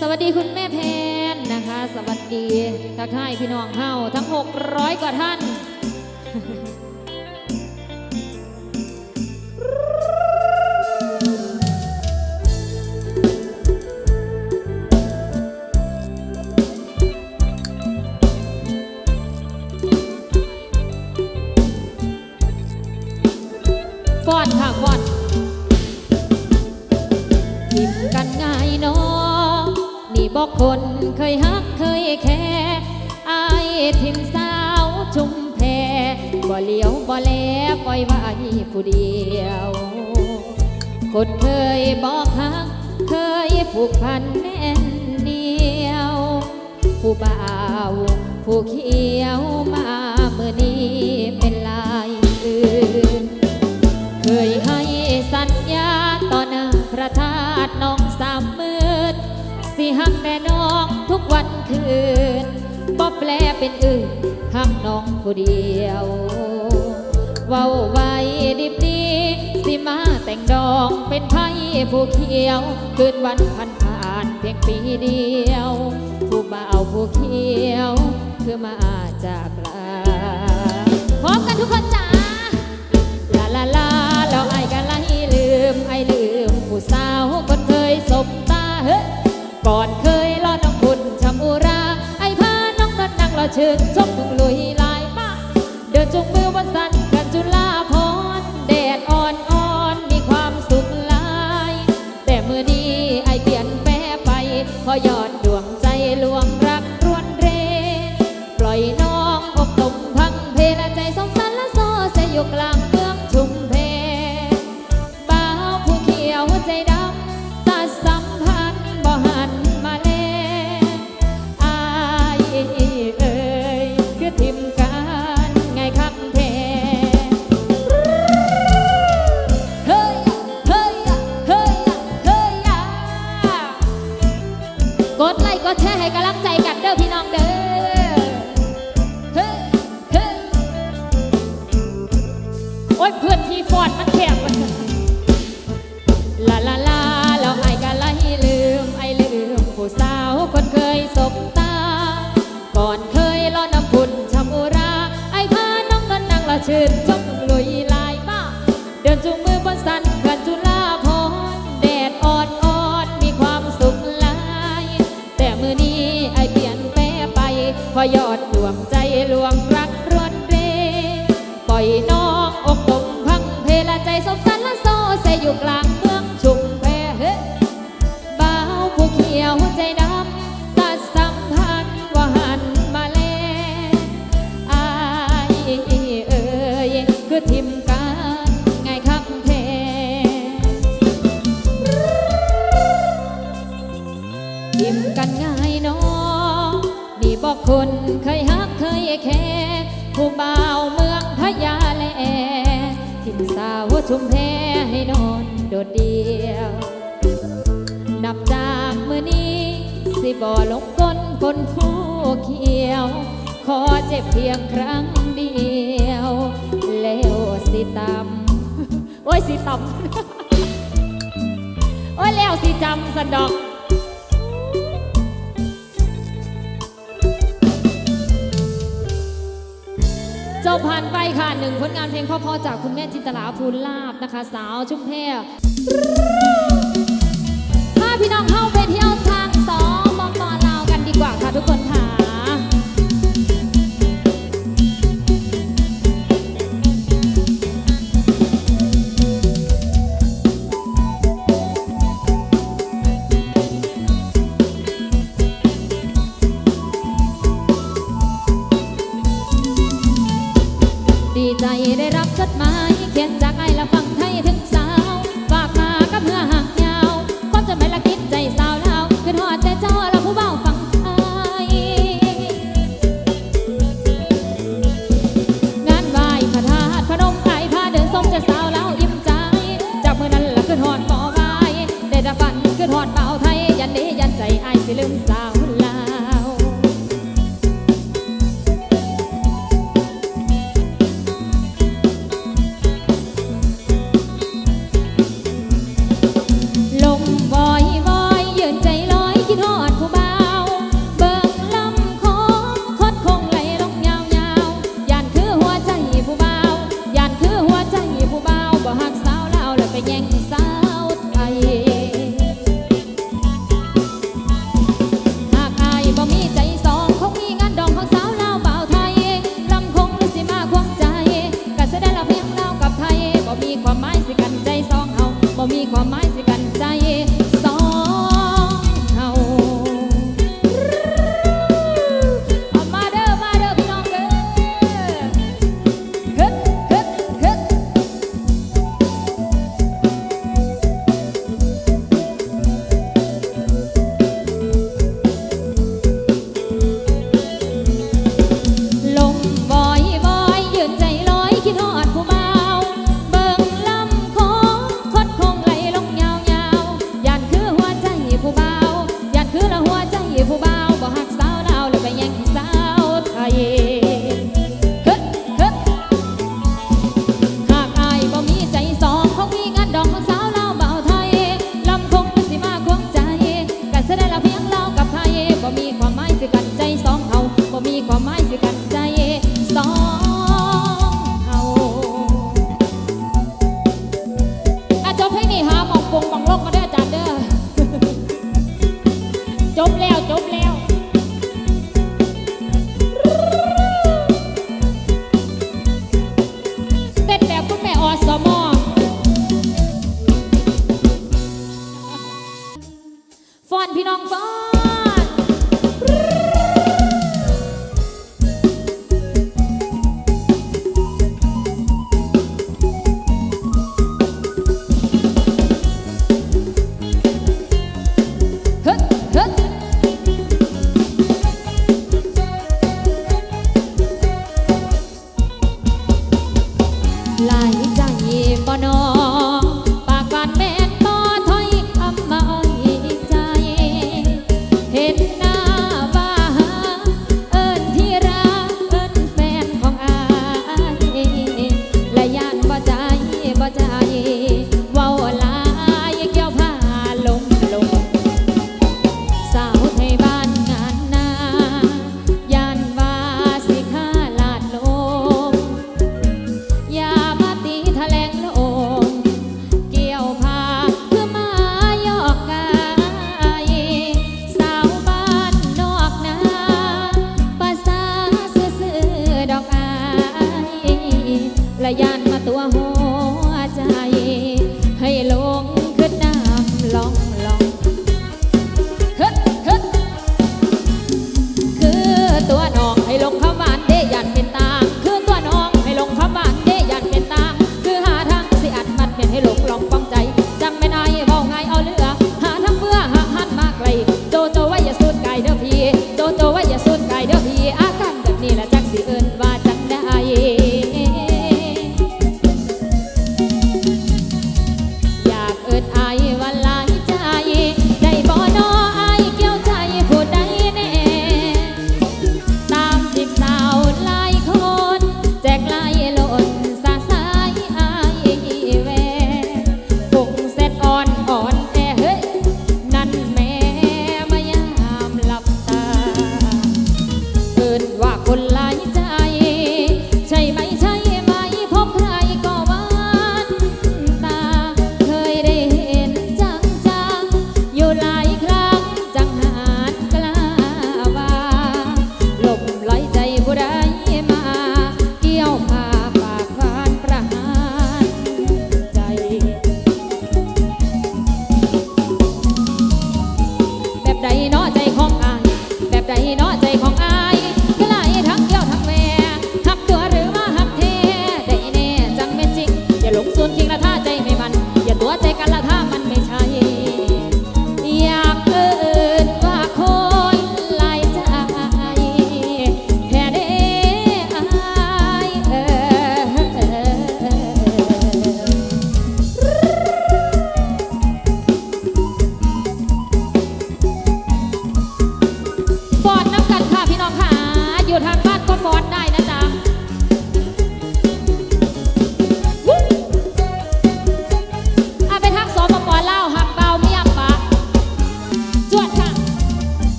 สวัสดีคุณแม่แพนนะคะ สวัสดีทักทายพี่น้องเฮาทั้ง 600 กว่าท่าน คนเคยฮักเคยแค่อายทิมสาวชุมแพบ่เลี้ยวบ่แลปล่อยไว้ผู้เดียว คนเคยบอกฮัก เคยผูกพันแน่นเดียว ผู้บ่าว ผู้เขียวมา สิหักแต่น้องทุกวันคืนบ่แปลเป็นอื่นหักน้องผู้เดียวเว้าไว้ดิบดีสิมาแต่งดองเป็นไพ่ผู้เขียว คืนวันผ่านผ่านเพียงปีเดียว ผู้บ่าผู้เขียว คือมาจากลาพร้อมกันทุกคนจ้าลาลาลาแล้วไอ้กันไล่ลืมไอ้ลืมผู้สาวคนเคยสบตาเฮ้ ก่อนเคยรอน้องคุณชำอุรา ไอ้พาน้องนันนั่งรอเชิญชมถึงลุยลายมาเดินจุงมือวันสัน ทิมกันง่ายน้องนี่บอกคนเคยฮักเคยแค่ผู้บ่าวเมืองพะยาแลทิมสาวชุมแพให้นอนโดดเดียว นับจากมือนี้ สิบ่ลงก้นคนผู้เขียว ขอเจ็บเพียงครั้งเดียว แล้วสิตำโอ้ยสิตำโอ้ยแล้วสิจำสันดอก เจ้าผ่านไปค่ะหนึ่งผลงานเพลงพ่อๆจากคุณแม่จินตลาภูลลาบนะคะ สาวชุมแพพาพี่น้องเข้าไปเที่ยว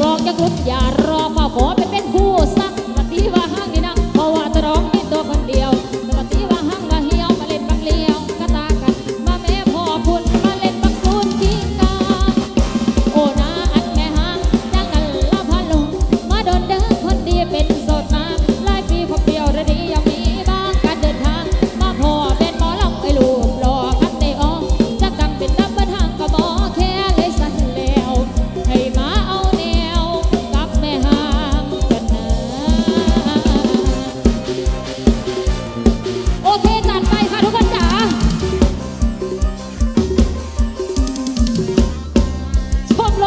บอกจะกลุ่มอย่ารอเฝ้าขอ